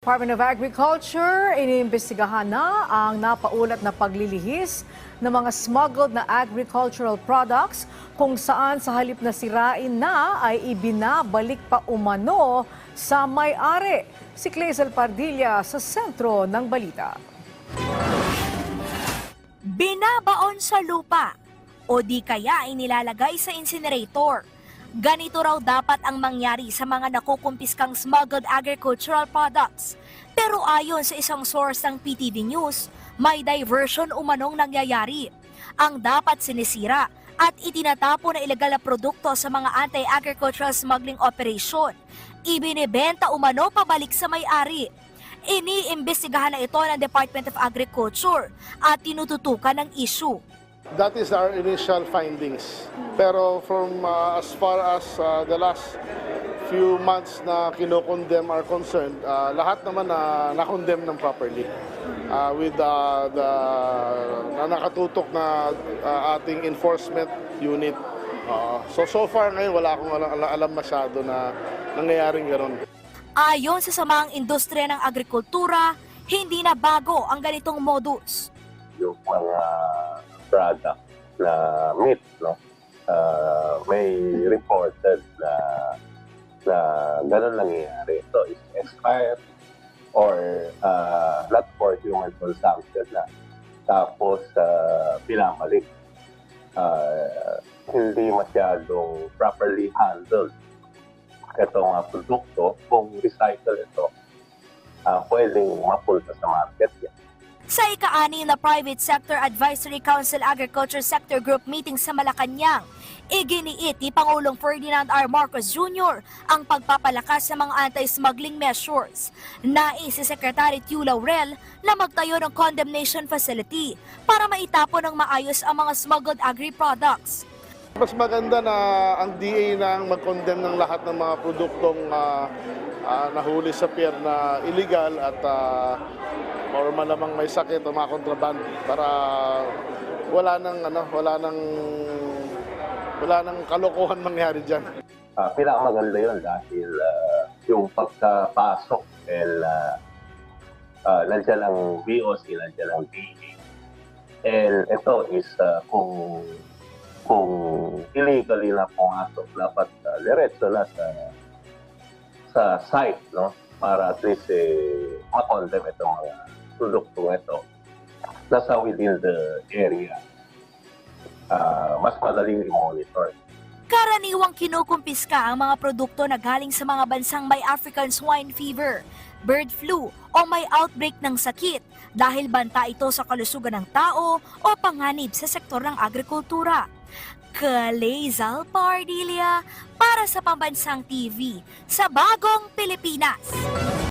Department of Agriculture, iniimbestigahan na ang napaulat na paglilihis ng mga smuggled na agricultural products kung saan sa halip na sirain na ay ibinabalik pa umano sa may-ari. Si Clazel Pardilla sa sentro ng balita. Binabaon sa lupa o di kaya ay nilalagay sa incinerator. Ganito raw dapat ang mangyari sa mga nakukumpiskang smuggled agricultural products. Pero ayon sa isang source ng PTV News, may diversion umanong nangyayari. Ang dapat sinisira at itinatapo na ilegal na produkto sa mga anti-agricultural smuggling operation. Ibinebenta umano pabalik sa may-ari. Iniimbestigahan na ito ng Department of Agriculture at tinututukan ng issue. That is our initial findings. Pero from uh, as far as uh, the last few months na kinokondem are concerned, uh, lahat naman na nakondem ng properly. Uh, with uh, the na nakatutok na uh, ating enforcement unit. Uh, so so far ngayon wala akong alam, alam masyado na nangyayaring gano'n. Ayon sa samang industriya ng agrikultura, hindi na bago ang ganitong modus. Product na meat, no? Ah, may reported na na ganun nangyayari. So, is expired or ah, not for human consumption na. Tapos, uh, pinamalik. Ah, hindi masyadong properly handled itong uh, produkto. Kung recycle ito, ah, pwedeng mapunta sa market yan. Sa ika-ani na Private Sector Advisory Council Agriculture Sector Group meeting sa Malacanang, iginiit ni Pangulong Ferdinand R. Marcos Jr. ang pagpapalakas sa mga anti-smuggling measures. Nais si Secretary Tiu Laurel na magtayo ng condemnation facility para maitapon ng maayos ang mga smuggled agri-products. Mas maganda na ang DA na ang mag-condemn ng lahat ng mga produktong ah, ah, nahuli sa pier na illegal at ah, or malamang may sakit o mga kontraband para wala nang ano, wala nang wala nang kalokohan mangyari diyan. Ah, pinakamaganda yun dahil ah, yung pagkapasok well, uh, uh, nandiyan ang VOC, nandiyan ang DA. And ito is ah, kung kung illegally na pumasok, dapat uh, diretso na sa sa site, no? Para at least eh, makondem itong mga produktong ito nasa within the area. Ah, mas madaling i-monitor. Karaniwang kinukumpiska ang mga produkto na galing sa mga bansang may African swine fever, bird flu o may outbreak ng sakit dahil banta ito sa kalusugan ng tao o panganib sa sektor ng agrikultura. Kalezal Pardilia para sa Pambansang TV sa Bagong Pilipinas.